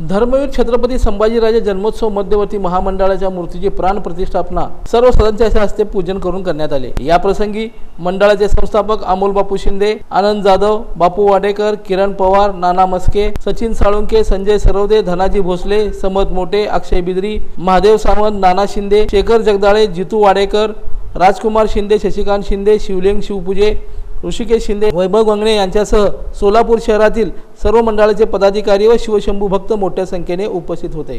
धर्मवीर छत्रपती संभाजीराजे जन्मोत्सव मध्यवर्ती महामंडळाच्या मूर्तीची प्राण प्रतिष्ठापना सर्व सदस्यांच्या हस्ते पूजन करून करण्यात आले. या प्रसंगी मंडळाचे संस्थापक अमोल बापू शिंदे आनंद जाधव बापू वाडेकर किरण पवार नाना मस्के सचिन साळुंके संजय सरवदे धनाजी भोसले समत मोटे अक्षय बिद्री महादेव सावंत नाना शिंदे शेखर जगदाळे जितू वाडेकर राजकुमार शिंदे शशिकांत शिंदे शिवलिंग शिवपूजे ऋषिकेश शिंदे वैभव गंगणे यांच्यासह सोलापूर शहरातील सर्व मंडळाचे पदाधिकारी व शिवशंभू भक्त मोठ्या संख्येने उपस्थित होते.